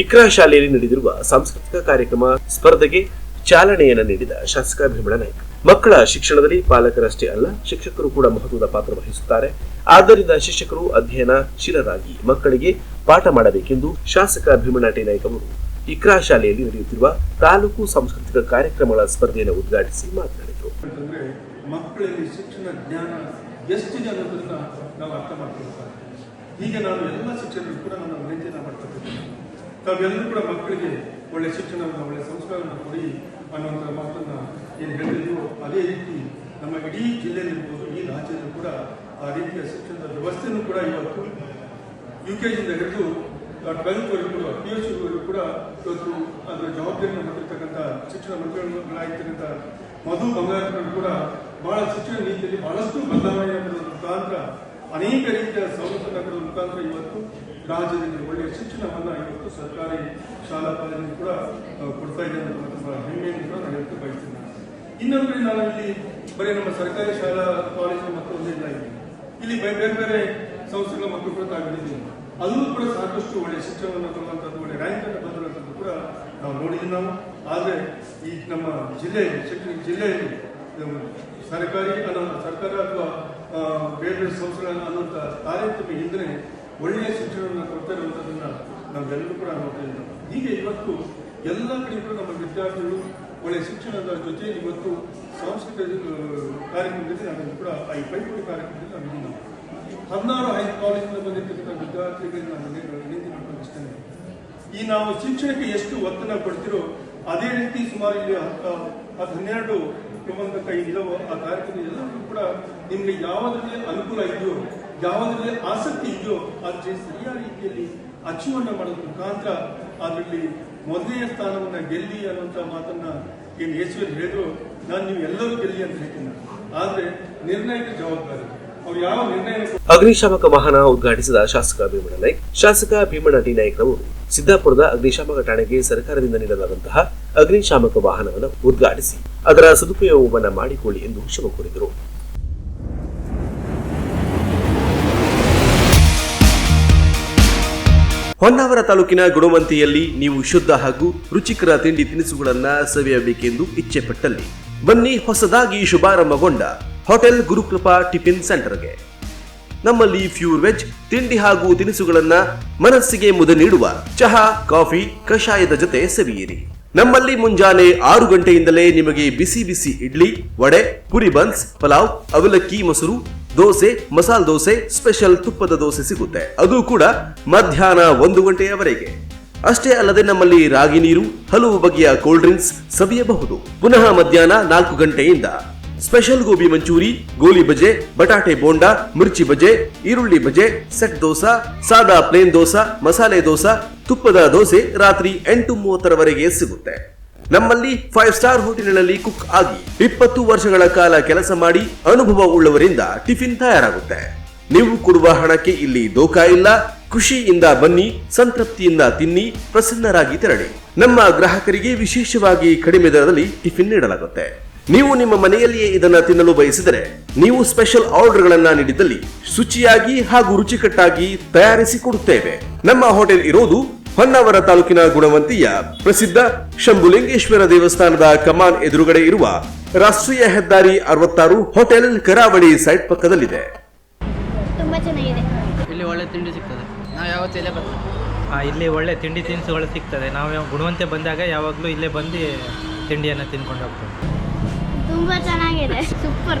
ಇಕ್ರಾ ಶಾಲೆಯಲ್ಲಿ ನಡೆದಿರುವ ಸಾಂಸ್ಕೃತಿಕ ಕಾರ್ಯಕ್ರಮ ಸ್ಪರ್ಧೆಗೆ ಚಾಲನೆಯನ್ನು ನೀಡಿದ ಶಾಸಕ ಭೀಮಣ್ಣ ನಾಯ್ಕ. ಮಕ್ಕಳ ಶಿಕ್ಷಣದಲ್ಲಿ ಪಾಲಕರಷ್ಟೇ ಅಲ್ಲ, ಶಿಕ್ಷಕರು ಕೂಡ ಮಹತ್ವದ ಪಾತ್ರ ವಹಿಸುತ್ತಾರೆ. ಆದ್ದರಿಂದ ಶಿಕ್ಷಕರು ಅಧ್ಯಯನ ಶೀಲರಾಗಿ ಮಕ್ಕಳಿಗೆ ಪಾಠ ಮಾಡಬೇಕೆಂದು ಶಾಸಕ ಭೀಮಣ್ಣ ಟಿ. ನಾಯ್ಕ ಅವರು ಇಕ್ರಾ ಶಾಲೆಯಲ್ಲಿ ನಡೆಯುತ್ತಿರುವ ತಾಲೂಕು ಸಾಂಸ್ಕೃತಿಕ ಕಾರ್ಯಕ್ರಮಗಳ ಸ್ಪರ್ಧೆಯನ್ನು ಉದ್ಘಾಟಿಸಿ ಮಾತನಾಡಿದರು. ಮಕ್ಕಳಲ್ಲಿ ಶಿಕ್ಷಣ ಜ್ಞಾನ ಅನ್ನೋದನ್ನ ನಾವು ಅರ್ಥ ಹೀಗೆ ನಾನು ಎಲ್ಲ ಶಿಕ್ಷಕರು ಕೂಡ ತಾವೆಲ್ಲರೂ ಕೂಡ ಮಕ್ಕಳಿಗೆ ಒಳ್ಳೆ ಶಿಕ್ಷಣವನ್ನು, ಒಳ್ಳೆ ಸಂಸ್ಕಾರವನ್ನು ಕೊಡಿ ಅನ್ನುವಂಥ ಮಾತನ್ನ ಏನು ಹೇಳಿದ್ರು. ಅದೇ ರೀತಿ ನಮ್ಮ ಇಡೀ ಜಿಲ್ಲೆಯಲ್ಲಿರ್ಬೋದು ಈ ರಾಜ್ಯದಲ್ಲೂ ಕೂಡ ಆ ರೀತಿಯ ಶಿಕ್ಷಣದ ವ್ಯವಸ್ಥೆನೂ ಕೂಡ ಇವತ್ತು ಯು ಕೆ ಜಿಯಿಂದ ಹಿಡಿದು ಟ್ವೆಲ್ತ್ ವರೆಗೂ ಕೂಡ ಪಿ ಎಚ್ ಸಿವರೆಗೂ ಕೂಡ ಇವತ್ತು ಅದರ ಜವಾಬ್ದಾರಿಯನ್ನು ಹೊಂದಿರತಕ್ಕಂಥ ಶಿಕ್ಷಣ ಮಂತ್ರಿಗಳಾಗಿರ್ತಕ್ಕಂಥ ಮಧು ಬಂಗಾರ ಕೂಡ ಬಹಳ ಶಿಕ್ಷಣ ನೀತಿಯಲ್ಲಿ ಬಹಳಷ್ಟು ಬದಲಾವಣೆ ಮುಖಾಂತರ ಅನೇಕ ರೀತಿಯ ಸೌಲಭ್ಯಗಳ ಮುಖಾಂತರ ಇವತ್ತು ರಾಜ್ಯದಲ್ಲಿ ಒಳ್ಳೆಯ ಶಿಕ್ಷಣವನ್ನ ಇವತ್ತು ಸರ್ಕಾರಿ ಶಾಲಾ ಕಾಲೇಜು ಕೂಡ ಕೊಡ್ತಾ ಇದೆ ಅನ್ನೋದು ಹೆಮ್ಮೆಯನ್ನು ಕೂಡ ನಾನು ಹೇಳ್ತಾ ಬಯಸ್ತೇನೆ ಇನ್ನೊಂದು ನಾನು ಇಲ್ಲಿ ಬರೀ ನಮ್ಮ ಸರ್ಕಾರಿ ಶಾಲಾ ಕಾಲೇಜು ಮಕ್ಕಳು ಇಲ್ಲ ಇಲ್ಲಿ. ಬೇರೆ ಬೇರೆ ಸಂಸ್ಥೆಗಳ ಮಕ್ಕಳು ಕೂಡ ತಾಗಿದ್ದೀನಿ ಅಲ್ಲೂ ಕೂಡ ಸಾಕಷ್ಟು ಒಳ್ಳೆಯ ಶಿಕ್ಷಣವನ್ನು ಕೊಡುವಂಥದ್ದು ಒಳ್ಳೆ ರ್ಯಾಂಕ್ ಅನ್ನು ಬಂದಿರುವಂಥದ್ದು ಕೂಡ ನಾವು ನೋಡಿದ್ದೀವಿ ನಾವು. ಆದರೆ ಈ ನಮ್ಮ ಜಿಲ್ಲೆಯಲ್ಲಿ ಶಿಕ್ಷಣ ಜಿಲ್ಲೆಯಲ್ಲಿ ಸರ್ಕಾರಿ ಸರ್ಕಾರ ಅಥವಾ ಬೇರೆ ಬೇರೆ ಸಂಸ್ಥೆಗಳನ್ನು ಅನ್ನುವಂಥ ತಾರತಮ್ಯ ಹಿಂದೆ ಒಳ್ಳೆಯ ಶಿಕ್ಷಣವನ್ನು ಕೊಡ್ತಾ ಇರುವಂಥದ್ದನ್ನು ನಾವೆಲ್ಲರೂ ಕೂಡ ನೋಡ್ತಾ ಇದ್ದೀವಿ ಹೀಗೆ ಇವತ್ತು ಎಲ್ಲ ಕಡೆ ಕೂಡ ನಮ್ಮ ವಿದ್ಯಾರ್ಥಿಗಳು ಒಳ್ಳೆಯ ಶಿಕ್ಷಣದ ಜೊತೆ ಇವತ್ತು ಸಾಂಸ್ಕೃತಿಕ ಕಾರ್ಯಕ್ರಮದಲ್ಲಿ ನಾವೆಲ್ಲರೂ ಕೂಡ ಈ ಪೈಪೋಟಿ ಕಾರ್ಯಕ್ರಮದಲ್ಲಿ ನಾವು ಇದ್ದೀವಿ ನಾವು ಹದಿನಾರು ಐದು ಕಾಲೇಜಿನಿಂದ ಬಂದಿರ್ತಕ್ಕಂಥ ವಿದ್ಯಾರ್ಥಿಗಳಿಗೆ ನಾನು ವಿನಂತಿ- ವಿನಂತಿ ಈ ನಾವು ಶಿಕ್ಷಣಕ್ಕೆ ಎಷ್ಟು ಒತ್ತನ್ನು ಕೊಡ್ತಿರೋ ಅದೇ ರೀತಿ ಸುಮಾರು ಇಲ್ಲಿ ಹತ್ತು ಹತ್ತು ಹನ್ನೆರಡು ಕೈ ಇಲ್ಲವೋ ಆ ಕಾರ್ಯಕ್ರಮ ಎಲ್ಲರಿಗೂ ಕೂಡ ನಿಮಗೆ ಯಾವುದರಲ್ಲಿ ಅನುಕೂಲ ಇದೆಯೋ, ಯಾವುದರಲ್ಲಿ ಆಸಕ್ತಿ ಇದೆಯೋ ಅದಕ್ಕೆ ಸರಿಯಾದ ರೀತಿಯಲ್ಲಿ ಅಚೀವನ್ನ ಮಾಡೋದ್ರ ಮುಖಾಂತರ ಅದರಲ್ಲಿ ಮೊದಲನೆಯ ಸ್ಥಾನವನ್ನ ಗೆಲ್ಲಿ ಅನ್ನುವಂಥ ಮಾತನ್ನ ಏನು ಯೇಸುವರು ಹೇಳಿದ್ರು, ನಾನು ನೀವು ಎಲ್ಲರೂ ಗೆಲ್ಲಿ ಅಂತ ಹೇಳ್ತೀನಿ. ಆದ್ರೆ ನಿರ್ಣಯಕ್ಕೆ ಜವಾಬ್ದಾರಿ. ಅವ್ರು ಅಗ್ನಿಶಾಮಕ ವಾಹನ ಉದ್ಘಾಟಿಸಿದ ಶಾಸಕ ಭೀಮಣ್ಣ ನಾಯ್ಕ್. ಶಾಸಕ ಭೀಮಣ್ಣ ಡಿ ನಾಯ್ಕ್ ರವರು ಸಿದ್ದಾಪುರದ ಅಗ್ನಿಶಾಮಕ ಠಾಣೆಗೆ ಸರ್ಕಾರದಿಂದ ನೀಡಲಾದಂತಹ ಅಗ್ನಿಶಾಮಕ ವಾಹನವನ್ನು ಉದ್ಘಾಟಿಸಿ ಅದರ ಸದುಪಯೋಗವನ್ನು ಮಾಡಿಕೊಳ್ಳಿ ಎಂದು ಶುಭ ಕೋರಿದರು. ಹೊನ್ನಾವರ ತಾಲೂಕಿನ ಗುಣವಂತಿಯಲ್ಲಿ ನೀವು ಶುದ್ಧ ಹಾಗೂ ರುಚಿಕರ ತಿಂಡಿ ತಿನಿಸುಗಳನ್ನ ಸವಿಯಬೇಕೆಂದು ಇಚ್ಛೆ ಪಟ್ಟಲ್ಲಿ ಬನ್ನಿ ಹೊಸದಾಗಿ ಶುಭಾರಂಭಗೊಂಡ ಹೋಟೆಲ್ ಗುರುಕೃಪಾ ಟಿಫಿನ್ ಸೆಂಟರ್ಗೆ. ನಮ್ಮಲ್ಲಿ ಫ್ಯೂರ್ ವೆಜ್, ತಿಂಡಿ ಹಾಗೂ ತಿನಿಸುಗಳನ್ನ ಮನಸ್ಸಿಗೆ ಮುದ ನೀಡುವ ಚಹಾ, ಕಾಫಿ, ಕಷಾಯದ ಜೊತೆ ಸವಿಯಿರಿ. ನಮ್ಮಲ್ಲಿ ಮುಂಜಾನೆ ಆರು ಗಂಟೆಯಿಂದಲೇ ನಿಮಗೆ ಬಿಸಿ ಬಿಸಿ ಇಡ್ಲಿ, ವಡೆ, ಪುರಿ ಬನ್ಸ್, ಪಲಾವ್, ಅವಲಕ್ಕಿ, ಮೊಸರು, ದೋಸೆ, ಮಸಾಲ ದೋಸೆ, ಸ್ಪೆಷಲ್ ತುಪ್ಪದ ದೋಸೆ ಸಿಗುತ್ತೆ. ಅದು ಕೂಡ ಮಧ್ಯಾಹ್ನ ಒಂದು ಗಂಟೆಯವರೆಗೆ. ಅಷ್ಟೇ ಅಲ್ಲದೆ ನಮ್ಮಲ್ಲಿ ರಾಗಿ ನೀರು, ಹಲವು ಬಗೆಯ ಕೋಲ್ಡ್ ಡ್ರಿಂಕ್ಸ್ ಸವಿಯಬಹುದು. ಪುನಃ ಮಧ್ಯಾಹ್ನ ನಾಲ್ಕು ಗಂಟೆಯಿಂದ ಸ್ಪೆಷಲ್ ಗೋಬಿ ಮಂಚೂರಿ, ಗೋಲಿ ಬಜೆ, ಬಟಾಟೆ ಬೋಂಡಾ, ಮಿರ್ಚಿ ಬಜೆ, ಈರುಳ್ಳಿ ಬಜೆ, ಸೆಟ್ ದೋಸಾ, ಸಾದಾ ಪ್ಲೇನ್ ದೋಸಾ, ಮಸಾಲೆ ದೋಸಾ, ತುಪ್ಪದ ದೋಸೆ ರಾತ್ರಿ ಎಂಟು ಮೂವತ್ತರವರೆಗೆ ಸಿಗುತ್ತೆ. ನಮ್ಮಲ್ಲಿ ಫೈವ್ ಸ್ಟಾರ್ ಹೋಟೆಲ್ನಲ್ಲಿ ಕುಕ್ ಆಗಿ ಇಪ್ಪತ್ತು ವರ್ಷಗಳ ಕಾಲ ಕೆಲಸ ಮಾಡಿ ಅನುಭವ ಉಳ್ಳವರಿಂದ ಟಿಫಿನ್ ತಯಾರಾಗುತ್ತೆ. ನೀವು ಕೊಡುವ ಹಣಕ್ಕೆ ಇಲ್ಲಿ ದೋಖಾ ಇಲ್ಲ, ಖುಷಿಯಿಂದ ಬನ್ನಿ, ಸಂತೃಪ್ತಿಯಿಂದ ತಿನ್ನಿ, ಪ್ರಸನ್ನರಾಗಿ ತೆರಳಿ. ನಮ್ಮ ಗ್ರಾಹಕರಿಗೆ ವಿಶೇಷವಾಗಿ ಕಡಿಮೆ ದರದಲ್ಲಿ ಟಿಫಿನ್ ನೀಡಲಾಗುತ್ತೆ. ನೀವು ನಿಮ್ಮ ಮನೆಯಲ್ಲಿಯೇ ಇದನ್ನ ತಿನ್ನಲು ಬಯಸಿದರೆ ನೀವು ಸ್ಪೆಷಲ್ ಆರ್ಡರ್ಗಳನ್ನ ನೀಡಿದಲ್ಲಿ ಶುಚಿಯಾಗಿ ಹಾಗೂ ರುಚಿಕಟ್ಟಾಗಿ ತಯಾರಿಸಿ ಕೊಡುತ್ತೇವೆ. ನಮ್ಮ ಹೋಟೆಲ್ ಇರೋದು ಹೊನ್ನಾವರ ತಾಲೂಕಿನ ಗುಣವಂತಿಯ ಪ್ರಸಿದ್ಧ ಶಂಭುಲಿಂಗೇಶ್ವರ ದೇವಸ್ಥಾನದ ಕಮಾನ್ ಎದುರುಗಡೆ ಇರುವ ರಾಷ್ಟ್ರೀಯ ಹೆದ್ದಾರಿ ಅರವತ್ತಾರು ಹೋಟೆಲ್ ಕರಾವಳಿ ಸೈಟ್ ಪಕ್ಕದಲ್ಲಿದೆ. ತುಂಬ ಚೆನ್ನಾಗಿದೆ. ಇಲ್ಲಿ ಒಳ್ಳೆ ತಿಂಡಿ ಸಿಗ್ತದೆ. ನಾವು ಯಾವತ್ತೂ ಇಲ್ಲೇ ಬರ್ತೀವಿ ಆ, ಇಲ್ಲಿ ಒಳ್ಳೆ ತಿಂಡಿ ತಿನಿಸುಗಳು ಸಿಗ್ತದೆ. ನಾವು ಯಾವ- ಗುಣವಂತೆ ಬಂದಾಗ ಯಾವಾಗಲೂ ಇಲ್ಲೇ ಬಂದು ತಿಂಡಿಯನ್ನು ತಿನ್ಕೊಂಡು ಹೋಗ್ತೇವೆ. ತುಂಬ ಚೆನ್ನಾಗಿದೆ. Super.